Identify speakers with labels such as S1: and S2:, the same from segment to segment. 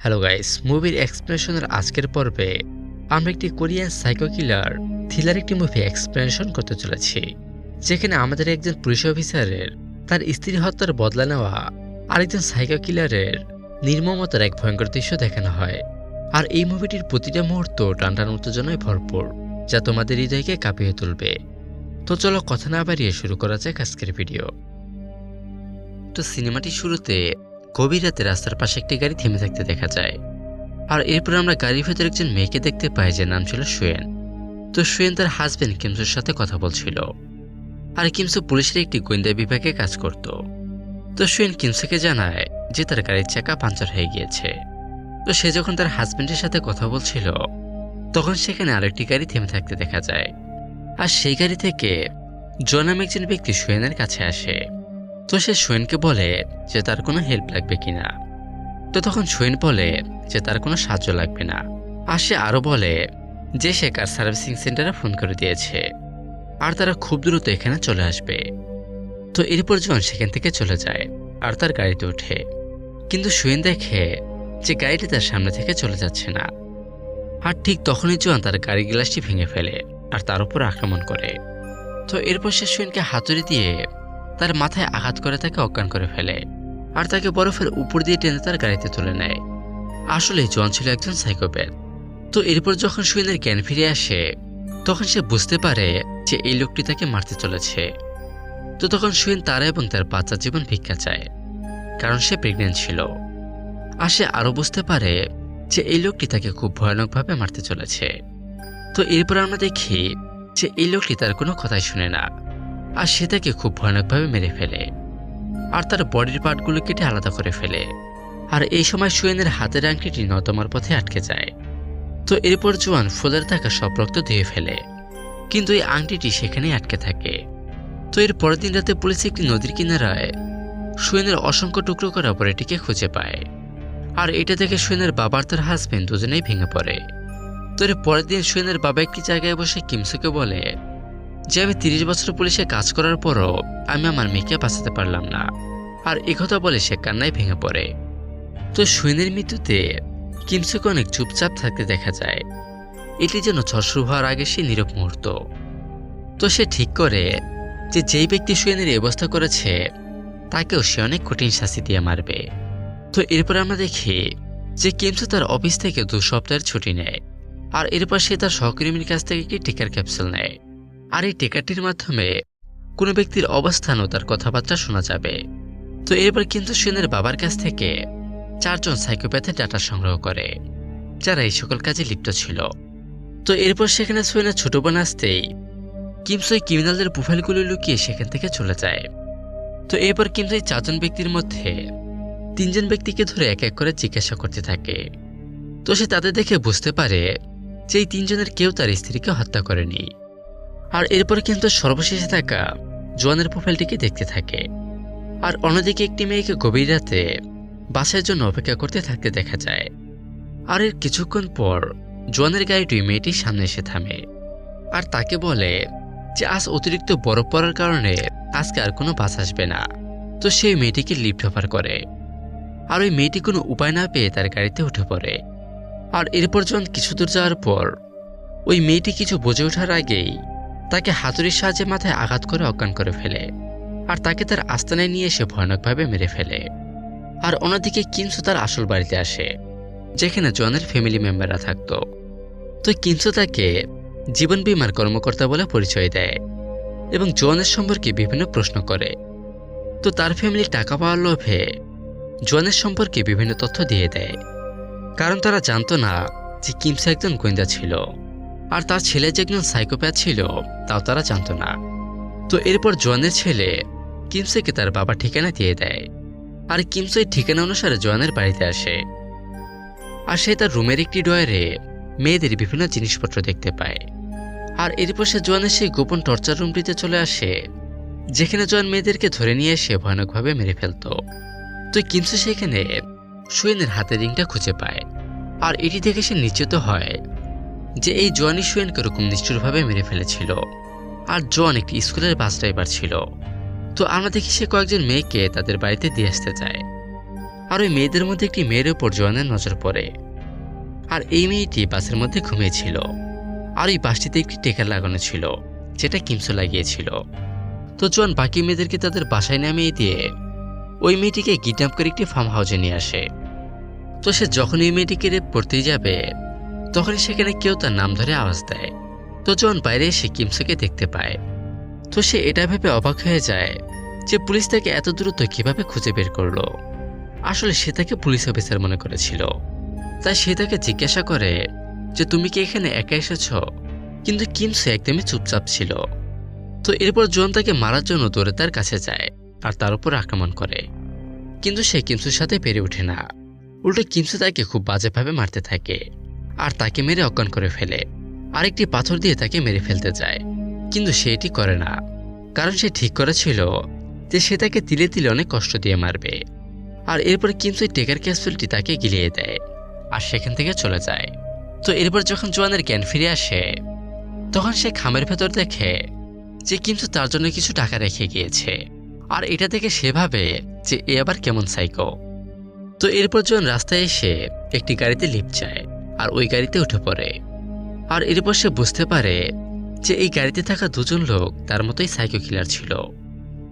S1: Hello guys মুভির এক্সপ্লেনেশনের আজকের পর্বে আমরা একটি কোরিয়ান সাইকো কিলার থ্রিলার একটি মুভি এক্সপ্লেনেশন করতে চলেছি, যেখানে আমাদের একজন পুলিশ অফিসারের তার স্ত্রী হত্যার বদলা নেওয়া আরেকজন সাইকো কিলারের নির্মমতার এক ভয়ঙ্কর দৃশ্য দেখানো হয়। আর এই মুভিটির প্রতিটা মুহূর্ত টানটান উত্তেজনায় ভরপুর, যা তোমাদের হৃদয়কে কাঁপিয়ে তুলবে। তো চলো কথা না বাড়িয়ে শুরু করা যাক আজকের ভিডিও তো সিনেমাটি শুরুতে গভীর রাতে রাস্তার পাশে একটি গাড়ি থেমে থাকতে দেখা যায়। আর এরপর আমরা গাড়ির ভেতর একজন মেয়েকে দেখতে পাই যে নাম ছিল সুয়েন। তো সুয়েন তার হাজবেন্ড কিমসুর সাথে কথা বলছিল। আর কিমসু পুলিশের একটি গোয়েন্দা বিভাগে কাজ করত। তো সুয়েন কিমসুকে জানায় যে তার গাড়ির চাকা পাঞ্চার হয়ে গিয়েছে। তো সে যখন তার হাজবেন্ডের সাথে কথা বলছিল, তখন সেখানে আরেকটি গাড়ি থেমে থাকতে দেখা যায়। আর সেই গাড়ি থেকে জনাম একজন ব্যক্তি সুয়েনের কাছে আসে। তো সে সোয়েনকে বলে যে তার কোনো হেল্প লাগবে কিনা। তো তখন সোয়েন বলে যে তার কোনো সাহায্য লাগবে না। আর সে আরও বলে যে সে কার সার্ভিসিং সেন্টারে ফোন করে দিয়েছে। আর তারা খুব দ্রুত এখানে চলে আসবে। তো এরপর জন সেখান থেকে চলে যায় আর তার গাড়িতে ওঠে। কিন্তু সোয়েন দেখে যে গাড়িটি তার সামনে থেকে চলে যাচ্ছে না। আর ঠিক তখনই জন তার গাড়ি গ্লাসটি ভেঙে ফেলে আর তার উপর আক্রমণ করে। তো এরপর সে সোয়েনকে হাতুড়ি দিয়ে তার মাথায় আঘাত করে তাকে অজ্ঞান করে ফেলে আর তাকে বরফের উপর দিয়ে টেনে তার গাড়িতে তুলে নেয়। আসলে জন ছিল একজন সাইকোপ্যাথ তো এরপর যখন সুইনের জ্ঞান ফিরে আসে, তখন সে বুঝতে পারে যে এই লোকটি তাকে মারতে চলেছে। তো তখন সুইন তার এবং তার বাচ্চার জীবন ভিক্ষা চায়, কারণ সে প্রেগনেন্ট ছিল। আর সে আরও বুঝতে পারে যে এই লোকটি তাকে খুব ভয়ানকভাবে মারতে চলেছে। তো এরপর আমরা দেখি যে এই লোকটি তার কোনো কথাই শুনে না। আর সে তাকে খুব ভয়ানকভাবে মেরে ফেলে। আর তার বডির পার্টগুলো কেটে আলাদা করে ফেলে। আর এই সময় সুয়েনের হাতের আংটিটি নতমার পথে আটকে যায়। তো এরপর জোয়ান ফুলের থাকা সব রক্ত ধুয়ে ফেলে। কিন্তু এই আংটিটি সেখানেই আটকে থাকে। তো এর পরের দিন রাতে পুলিশ একটি নদীর কিনারায় সুয়েনের অসংখ্য টুকরো করা বডিটিকে খুঁজে পায়। আর এটা দেখে সুয়েনের বাবার তার হাজবেন্ড দুজনেই ভেঙে পড়ে। তো এর পরের দিন সুয়েনের বাবা একটি জায়গায় বসে কিমসুকে বলে যে আমি তিরিশ বছর পুলিশে কাজ করার পরও আমি আমার মেয়েকে বাঁচাতে পারলাম না। আর একথা বলে সে কান্নায় ভেঙে পড়ে। তো সুইনের মৃত্যুতে কিমসুকে অনেক চুপচাপ থাকতে দেখা যায়। এটি যেন ঝড় হওয়ার আগে সে নীরব মুহূর্ত। তো সে ঠিক করে যে যেই ব্যক্তি সুয়েনের ব্যবস্থা করেছে, তাকেও সে অনেক কঠিন শাস্তি দিয়ে মারবে। তো এরপর আমরা দেখি যে কিমসু তার অফিস থেকে দু সপ্তাহের ছুটি নেয়। আর এরপর সে তার সহকর্মীর কাছ থেকে একটি টিকার ক্যাপসুল নেয়। আর এই টেকারটির মাধ্যমে কোনো ব্যক্তির অবস্থান ও তার কথাবার্তা শোনা যাবে। তো এরপর কিন্তু সেনের বাবার কাছ থেকে চারজন সাইকোপ্যাথের ডাটা সংগ্রহ করে, যারা এই সকল কাজে লিপ্ত ছিল। তো এরপর সেখানে সোয়েনের ছোট বোন আসতেই কিমসই ক্রিমিনালদের প্রোফাইলগুলো লুকিয়ে সেখান থেকে চলে যায়। তো এরপর কিন্তু এই চারজন ব্যক্তির মধ্যে তিনজন ব্যক্তিকে ধরে এক এক করে জিজ্ঞাসা করতে থাকে। তো সে তাদের দেখে বুঝতে পারে যে এই তিনজনের কেউ তার স্ত্রীকে হত্যা করেনি। আর এরপর কিন্তু সর্বশেষে থাকা জোয়ানের প্রোফাইলটিকে দেখতে থাকে। আর অন্যদিকে একটি মেয়েকে গভীর রাতে বাসের জন্য অপেক্ষা করতে থাকতে দেখা যায়। আর এর কিছুক্ষণ পর জোয়ানের গাড়িটি মেয়েটির সামনে এসে থামে। আর তাকে বলে যে, আজ অতিরিক্ত বরফ পড়ার কারণে আজকে আর কোনো বাস আসবে না। তো সেই মেয়েটিকে লিফট অফার করে। আর ওই মেয়েটি কোনো উপায় না পেয়ে তার গাড়িতে উঠে পড়ে। আর এরপর যখন কিছু দূর যাওয়ার পর ওই মেয়েটি কিছু বুঝে ওঠার আগেই তাকে হাতুড়ির সাহায্যে মাথায় আঘাত করে অজ্ঞান করে ফেলে, আর তাকে তার আস্তানায় নিয়ে এসে ভয়ানকভাবে মেরে ফেলে। আর অন্যদিকে কিমসু তার আসল বাড়িতে আসে, যেখানে জনের ফ্যামিলি মেম্বাররা থাকত। তো কিমসু তাকে জীবন বিমার কর্মকর্তা বলে পরিচয় দেয় এবং জনের সম্পর্কে বিভিন্ন প্রশ্ন করে। তো তার ফ্যামিলি টাকা পাওয়ার লোভে জনের সম্পর্কে বিভিন্ন তথ্য দিয়ে দেয়। কারণ তারা জানতো না যে কিমসু একজন গোয়েন্দা ছিল। আর তার ছেলে যে একজন সাইকোপ্যাথ ছিল, তাও তারা জানত না। তো এরপর জোয়ানের ছেলে কিমসেকে তার বাবা ঠিকানা দিয়ে দেয়। আর কিমসে ঠিকানা অনুসারে জোয়ানের বাড়িতে আসে। আর সে তার রুমের একটি ডয়ারে মেয়েদের বিভিন্ন জিনিসপত্র দেখতে পায়। আর এরপর সে জোয়ানের সেই গোপন টর্চার রুমটিতে চলে আসে, যেখানে জোয়ান মেয়েদেরকে ধরে নিয়ে এসে ভয়ানকভাবে মেরে ফেলত। তো কিমসে সেখানে সুয়েনের হাতের রিংটা খুঁজে পায়। আর এটি দেখে সে নিশ্চিত হয় যে এই জোয়ানি সুয়েনকে ওরকম নিষ্ঠুরভাবে মেরে ফেলেছিল। আর জন একটি স্কুলের বাস ড্রাইভার ছিল। তো আমরা দেখি সে কয়েকজন মেয়েকে তাদের বাড়িতে দিয়ে আসতে চায়। আর ওই মেয়েদের মধ্যে একটি মেয়ের উপর জোয়ানের নজর পড়ে। আর এই মেয়েটি বাসের মধ্যে ঘুমিয়েছিল আর ওই বাসটিতে একটি টেকার লাগানো ছিল, যেটা কিমসো লাগিয়েছিল। তো জোয়ান বাকি মেয়েদেরকে তাদের বাসায় নামিয়ে দিয়ে ওই মেয়েটিকে কিডন্যাপ করে একটি ফার্ম হাউসে নিয়ে আসে। তো সে যখন এই মেয়েটিকে রেপ করতেই যাবে তখনই সেখানে কেউ তার নাম ধরে আওয়াজ দেয়। তো জন বাইরে এসে কিমসোকে দেখতে পায়, তো সে এটা ভেবে অবাক হয়ে যায় যে পুলিশ তাকে এত দ্রুত কীভাবে খুঁজে বের করল। আসলে সে তাকে পুলিশ অফিসার মনে করেছিল। তাই সে তাকে জিজ্ঞাসা করে যে, তুমি কি এখানে একা এসেছ? কিন্তু কিমসো একদমই চুপচাপ ছিল। তো এরপর জন তাকে মারার জন্য দৌড়ে তার কাছে যায় আর তার উপর আক্রমণ করে। কিন্তু সে কিমসুর সাথে পেরে ওঠে না। উল্টো কিমসু তাকে খুব বাজেভাবে মারতে থাকে। আর তাকে মেরে অজ্ঞান করে ফেলে। আরেকটি পাথর দিয়ে তাকে মেরে ফেলতে যায় কিন্তু সে এটি করে না। কারণ সে ঠিক করেছিল যে সে তাকে তিলে তিলে অনেক কষ্ট দিয়ে মারবে। আর এরপর কিন্তু টেকার ক্যাপসুলটি তাকে গিলিয়ে দেয় আর সেখান থেকে চলে যায়। তো এরপর যখন জোয়ানের জ্ঞান ফিরে আসে, তখন সে খামের ভেতর দেখে যে কিন্তু তার জন্য কিছু টাকা রেখে গিয়েছে। আর এটা দেখে সে ভাবে যে এ আবার কেমন সাইকো তো এরপর যখন রাস্তায় এসে একটি গাড়িতে লিপ যায় আর ওই গাড়িতে উঠে পড়ে। আর এরপর সে বুঝতে পারে যে এই গাড়িতে থাকা দুজন লোক তার মতোই সাইকো কিলার ছিল।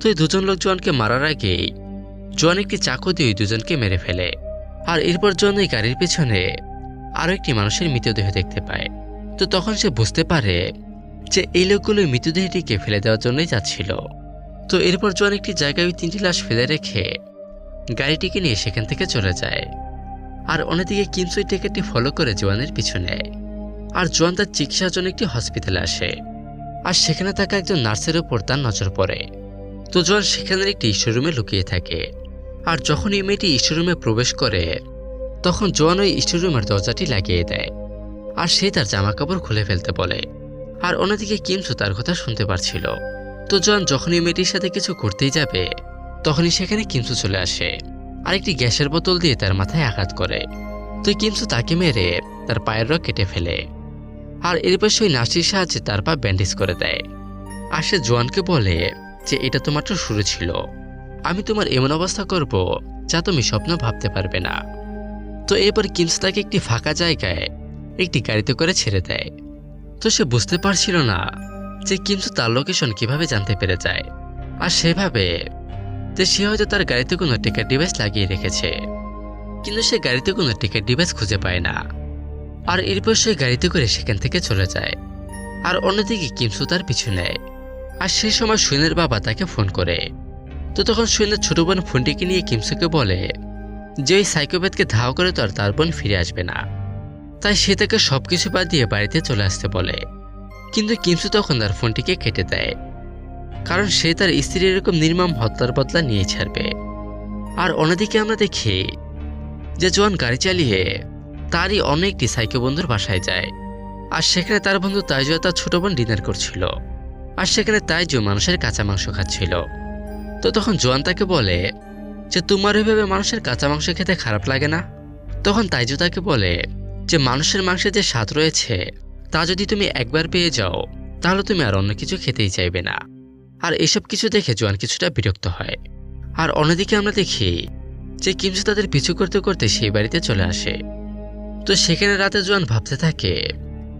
S1: তো এই দুজন লোক জোয়ানকে মারার আগেই জোয়ান একটি চাকু দিয়ে ওই দুজনকে মেরে ফেলে। আর এরপর জোয়ান ওই গাড়ির পেছনে আরও একটি মানুষের মৃতদেহ দেখতে পায়। তো তখন সে বুঝতে পারে যে এই লোকগুলো মৃতদেহটিকে ফেলে দেওয়ার জন্যই যাচ্ছিল। তো এরপর জোয়ান একটি জায়গায় ওই তিনটি লাশ ফেলে রেখে গাড়িটিকে নিয়ে সেখান থেকে চলে যায়। আর অন্যদিকে কিমস ওই টিকিটটি ফলো করে জোয়ানের পিছু নেয় আর জোয়ান তার চিকিৎসার জন্য একটি হসপিটালে আসে। আর সেখানে থাকা একজন নার্সের ওপর তার নজর পড়ে। তো জোয়ান সেখানের একটি রুমে লুকিয়ে থাকে। আর যখন এই মেয়েটি রুমে প্রবেশ করে, তখন জোয়ান ওই রুমের দরজাটি লাগিয়ে দেয়। আর সে তার জামা কাপড় খুলে ফেলতে বলে। আর অন্যদিকে কিমসু তার কথা শুনতে পারছিল। তো জোয়ান যখন এই মেয়েটির সাথে কিছু করতেই যাবে, তখনই সেখানে কিমসু চলে আসে। আর একটি গ্যাসের বোতল দিয়ে তার মাথায় আঘাত করে। তো কিমসু তাকে মেরে তার পায়ের রক কেটে ফেলে। আর এরপর সেই নার্সির সাহায্যে তার পা ব্যান্ডেজ করে দেয়। আর সে জোয়ানকে বলে যে, এটা তো মাত্র শুরু ছিল। আমি তোমার এমন অবস্থা করব যা তুমি স্বপ্ন ভাবতে পারবে না। তো এরপর কিমস তাকে একটি ফাঁকা জায়গায় একটি গাড়িতে করে ছেড়ে দেয়। তো সে বুঝতে পারছিল না যে কিমসু তার লোকেশন কীভাবে জানতে পেরে যায়। আর সেভাবে যে সে হয়তো তার গাড়িতে কোনো টিকিট ডিভাইস লাগিয়ে রেখেছে। কিন্তু সে গাড়িতে কোনো টিকিট ডিভাইস খুঁজে পায় না। আর এরপর সে গাড়িতে করে সেখান থেকে চলে যায়। আর অন্যদিকে কিমসু তার পিছু নেয়। আর সে সময় সুইনের বাবা তাকে ফোন করে। তো তখন সুইনের ছোট বোন ফোনটিকে নিয়ে কিমসুকে বলে, যে ওই সাইকোপ্যাথকে ধাওয়া করে তো আর তার বোন ফিরে আসবে না। তাই সে তাকে সব কিছু বাদ দিয়ে বাড়িতে চলে আসতে বলে। কিন্তু কিমসু তখন তার ফোনটিকে কেটে দেয়। কারণ সে তার স্ত্রীর এরকম নির্মম হত্যার বদলা নিয়ে ছাড়বে। আর অন্যদিকে আমরা দেখি যে জোয়ান গাড়ি চালিয়ে তারই অনেকটি সাইকো বন্ধুর বাসায় যায়। আর সেখানে তার বন্ধু তাইজো তার ছোট বোন ডিনার করছিল। আর সেখানে তাইজো মানুষের কাঁচা মাংস খাচ্ছিল। তো তখন জোয়ান তাকে বলে যে, তোমার ওইভাবে মানুষের কাঁচা মাংস খেতে খারাপ লাগে না? তখন তাইজো তাকে বলে যে, মানুষের মাংসের যে স্বাদ রয়েছে, তা যদি তুমি একবার পেয়ে যাও, তাহলে তুমি আর অন্য কিছু খেতেই চাইবে না। আর এসব কিছু দেখে জোয়ান কিছুটা বিরক্ত হয়। আর অন্যদিকে আমরা দেখি যে কিমসু তাদের পিছু করতে করতে সেই বাড়িতে চলে আসে। তো সেখানে রাতে জোয়ান ভাবতে থাকে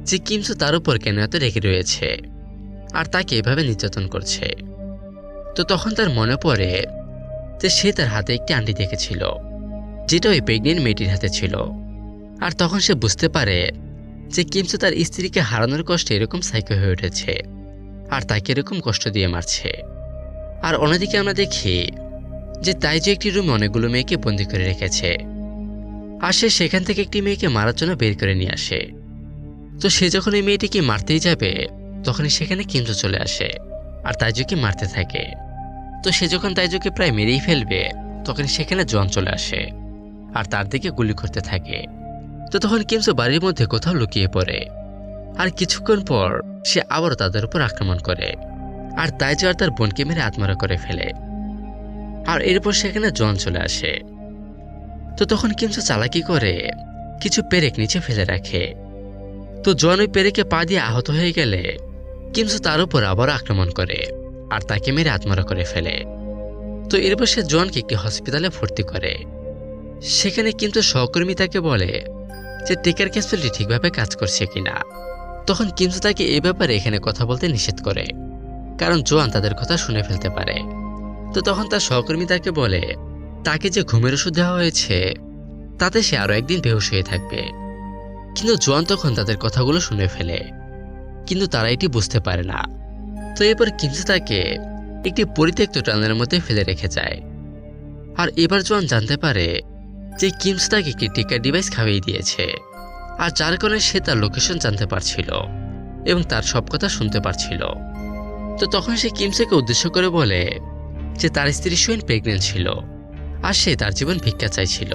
S1: যে কিমসু তার উপর কেন এত রেগে রয়েছে আর তাকে এভাবে নির্যাতন করছে। তো তখন তার মনে পড়ে যে সে তার হাতে একটি আন্টি দেখেছিল, যেটা ওই প্রেগনেন্ট মেয়েটির হাতে ছিল। আর তখন সে বুঝতে পারে যে কিমসু তার স্ত্রীকে হারানোর কষ্টে এরকম সাইকো হয়ে উঠেছে। আর তাকে এরকম কষ্ট দিয়ে মারছে। আর অন্যদিকে আমরা দেখি যে তাই যে একটি রুমে অনেকগুলো মেয়েকে বন্দি করে রেখেছে। আর সে সেখান থেকে একটি মেয়েকে মারার জন্য বের করে নিয়ে আসে। তো সে যখন এই মেয়েটিকে মারতেই যাবে, তখনই সেখানে কিমজো চলে আসে, আর তাইজুকে মারতে থাকে। তো সে যখন তাইজুকে প্রায় মেরেই ফেলবে তখন সেখানে জন চলে আসে, আর তার দিকে গুলি করতে থাকে। তো তখন কিমসো বাড়ির মধ্যে কোথাও লুকিয়ে পড়ে। আর কিছুক্ষণ পর সে আবারও তাদের উপর আক্রমণ করে। আর তাইজু আর তার বোনকে মেরে আত্মরা করে ফেলে। আর এরপর সেখানে জন চলে আসে। তো তখন কিমসো চালাকি করে, কিছু পেরেক নিচে ফেলে রাখে। তো জন ওই পেরেকে পা দিয়ে আহত হয়ে গেলে, কিমসো তার উপর আবার আক্রমণ করে, আর তাকে মেরে আত্মরা করে ফেলে। তো এরপর সে জনকে একটি হসপিটালে ভর্তি করে। সেখানে কিন্তু সহকর্মী তাকে বলে যে, টেকার ক্যাপসুলটি ঠিকভাবে কাজ করছে কিনা? তখন কিন্তু তাকে এ ব্যাপারে এখানে কথা বলতে নিষেধ করে, কারণ জোয়ান তাদের কথা শুনে ফেলতে পারে। তো তখন তার সহকর্মী তাকে বলে, তাকে যে ঘুমের ওষুধ দেওয়া হয়েছে, তাতে সে আরও একদিন বেহুশ হয়ে থাকবে। কিন্তু জোয়ান তখন তাদের কথাগুলো শুনে ফেলে, কিন্তু তারা এটি বুঝতে পারে না। তো এরপর কিমসে তাকে একটি পরিত্যক্ত টানের মধ্যে ফেলে রেখে যায়। আর এবার জোয়ান জানতে পারে যে কিমস তাকে একটি টিকার ডিভাইস খাইয়ে দিয়েছে। আর যার কারণে সে তার লোকেশন জানতে পারছিল এবং তার সব কথা শুনতে পারছিল। তো তখন সে কিমসেকে উদ্দেশ্য করে বলে যে তার স্ত্রী সুয়েন প্রেগনেন্ট ছিল আর সে তার জীবন ভিক্ষা চাইছিল।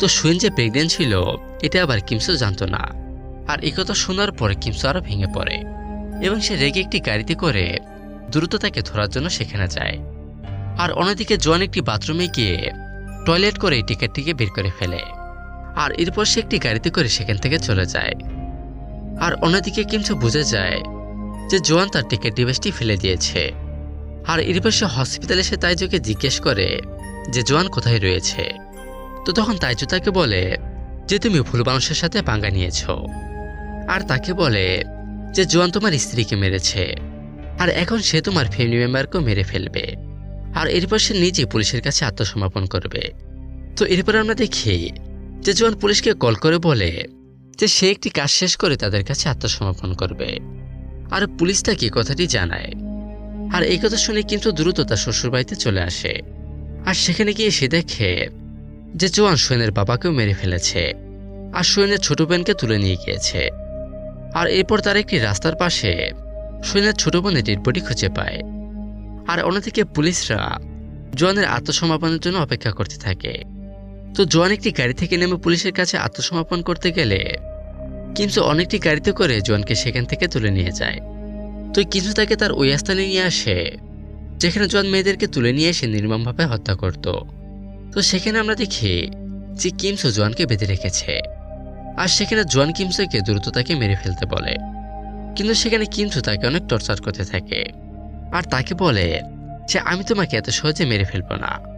S1: তো সুয়েন যে প্রেগনেন্ট ছিল, এটা আবার কিমসও জানতো না। আর এই কথা শোনার পরে কিমসো আরও ভেঙে পড়ে এবং সে রেগে একটি গাড়িতে করে দ্রুত তাকে ধরার জন্য সেখানে যায়। আর অন্যদিকে জোয়ান একটি বাথরুমে গিয়ে টয়লেট করে টিকিটটিকে বের করে ফেলে। আর এরপর সে একটি গাড়িতে করে সেখান থেকে চলে যায়। আর অন্যদিকে কিমসো বুঝে যায় যে জোয়ান তার টিকিট ডিভাইসটি ফেলে দিয়েছে। আর এরপর সে হসপিটালে সে তাইজুকে জিজ্ঞেস করে যে জোয়ান কোথায় রয়েছে? তো তখন তাইজু তাকে বলে যে তুমি ভুল মানুষের সাথে পাঙ্গা নিয়েছ। আর তাকে বলে যে জোয়ান তোমার স্ত্রীকে মেরেছে। আর এখন সে তোমার ফ্যামিলি মেম্বারকেও মেরে ফেলবে। আর এরপর সে নিজে পুলিশের কাছে আত্মসমর্পণ করবে। তো এরপর আমরা দেখি যে জোয়ান পুলিশকে কল করে বলে যে সে একটি কাজ শেষ করে তাদের কাছে আত্মসমর্পণ করবে। আর পুলিশ তাকে কথাটি জানায়। আর এই কথা শুনে কিন্তু দ্রুত তার শ্বশুরবাড়িতে চলে আসে। আর সেখানে গিয়ে সে দেখে যে জোয়ান সোয়েনের বাবাকেও মেরে ফেলেছে। আর সোয়েনের ছোট বোনকে তুলে নিয়ে গিয়েছে। আর এরপর তার একটি রাস্তার পাশে সোয়েনের ছোট বোনের ডেড বডি খুঁজে পায়। আর অন্যদিকে পুলিশরা জোয়ানের আত্মসমর্পণের জন্য অপেক্ষা করতে থাকে। তো জোয়ান একটি গাড়ি থেকে নেমে পুলিশের কাছে আত্মসমর্পণ করতে গেলে কিন্তু অনেকটি গাড়িতে করে জোয়ানকে সেখান থেকে তুলে নিয়ে যায়। তো কিন্তু তাকে তার ওই স্থানে নিয়ে আসে, যেখানে জোয়ান মেয়েদেরকে তুলে নিয়ে এসে নির্মমভাবে হত্যা করত। তো সেখানে আমরা দেখি যে কিমসো জোয়ানকে বেঁধে রেখেছে। আর সেখানে জোয়ান কিমসোকে দ্রুত তাকে মেরে ফেলতে বলে। কিন্তু সেখানে কিমসো তাকে অনেক টর্চার করতে থাকে। আর তাকে বলে যে, আমি তোমাকে এত সহজে মেরে ফেলব না।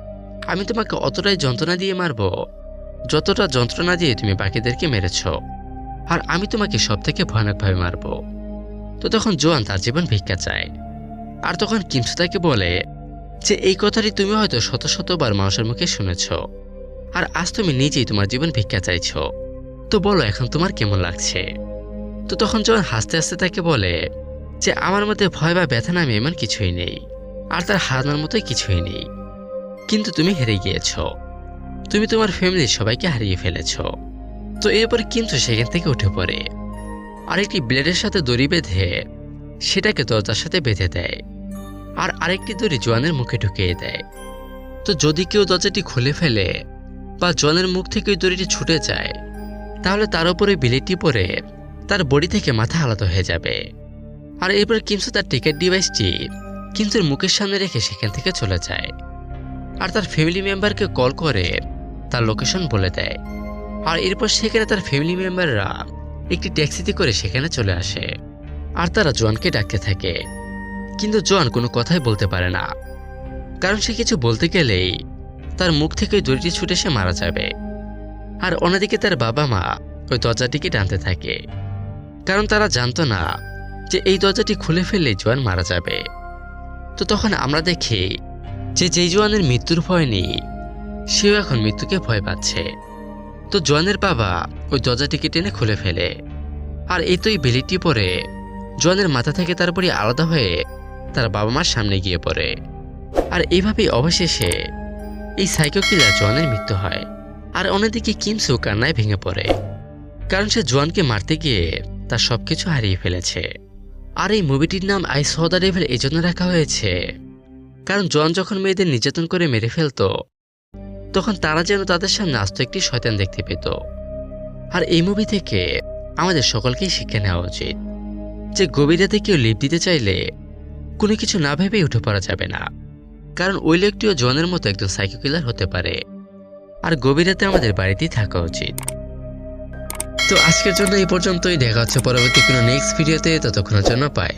S1: আমি তোমাকে অতটাই যন্ত্রণা দিয়ে মারব, যতটা যন্ত্রণা দিয়ে তুমি বাকিদেরকে মেরেছ। আর আমি তোমাকে সব থেকে ভয়ানকভাবে মারব। তো তখন জোয়ান তার জীবন ভিক্ষা চায়। আর তখন কিমসু তাকে বলে যে, এই কথাটি তুমি হয়তো শত শতবার মানুষের মুখে শুনেছ। আর আজ তুমি নিজেই তোমার জীবন ভিক্ষা চাইছ। তো বলো, এখন তোমার কেমন লাগছে? তো তখন জোয়ান হাসতে হাসতে তাকে বলে যে, আমার মধ্যে ভয় বা ব্যথা নামে এমন কিছুই নেই। আর তার হারানোর মতোই কিছুই নেই। কিন্তু তুমি হেরে গিয়েছ। তুমি তোমার ফ্যামিলির সবাইকে হারিয়ে ফেলেছ। তো এরপর কিন্তু সেখান থেকে উঠে পড়ে। আরেকটি ব্লেডের সাথে দড়ি বেঁধে সেটাকে দরজার সাথে বেঁধে দেয়। আর আরেকটি দড়ি জোয়ানের মুখে ঢুকিয়ে দেয়। তো যদি কেউ দরজাটি খুলে ফেলে বা জোয়ানের মুখ থেকে ওই দড়িটি ছুটে যায়, তাহলে তার উপরে বিলেটটি পরে তার বডি থেকে মাথা আলাদা হয়ে যাবে। আর এরপর কিমসু তার টিকিট ডিভাইসটি কিমসুর মুখের সামনে রেখে সেখান থেকে চলে যায়। আর তার ফ্যামিলি মেম্বারকে কল করে তার লোকেশন বলে দেয়। আর এরপর সেখানে তার ফ্যামিলি মেম্বাররা একটি ট্যাক্সিতে করে সেখানে চলে আসে। আর তারা জোয়ানকে ডাকতে থাকে। কিন্তু জোয়ান কোনো কথাই বলতে পারে না। কারণ সে কিছু বলতে গেলেই তার মুখ থেকে ওই দড়িটি ছুটে সে মারা যাবে। আর অন্যদিকে তার বাবা মা ওই দরজাটিকে টানতে থাকে। কারণ তারা জানতো না যে এই দরজাটি খুলে ফেললে জোয়ান মারা যাবে। তো তখন আমরা দেখি যে যেই জোয়ানের মৃত্যুর ভয় নেই, সেও এখন মৃত্যুকে ভয় পাচ্ছে। তো জোয়ানের বাবা ওই দরজাটিকে টেনে খুলে ফেলে। আর এই তো এই বেলিটি পরে জোয়ানের মাথা থেকে তারপরে আলাদা হয়ে তার বাবা মার সামনে গিয়ে পড়ে। আর এইভাবেই অবশেষে এই সাইকো কিলার জোয়ানের মৃত্যু হয়। আর অন্যদিকে কিমসু কান্নায় ভেঙে পড়ে। কারণ সে জোয়ানকে মারতে গিয়ে তার সবকিছু হারিয়ে ফেলেছে। আর এই মুভিটির নাম আই স দ্য এই জন্য রাখা হয়েছে কারণ জন যখন মেয়েদের নির্যাতন করে মেরে ফেলতো, তখন তারা যেন তাদের সামনে আস্ত একটি শয়তান দেখতে পেত। আর এই মুভি থেকে আমাদের সকলকেই শিক্ষা নেওয়া উচিত যে গভীর রাতে কেউ লিপ দিতে চাইলে কোনো কিছু না ভেবেই উঠে পড়া যাবে না। কারণ ওই লোকটিও জনের মতো একজন সাইকো কিলার হতে পারে। আর গভীর রাতে আমাদের বাড়িতেই থাকা উচিত। তো আজকের জন্য এই পর্যন্তই। দেখা হচ্ছে পরবর্তী কোনো নেক্সট ভিডিওতে ততক্ষণের জন্য পায়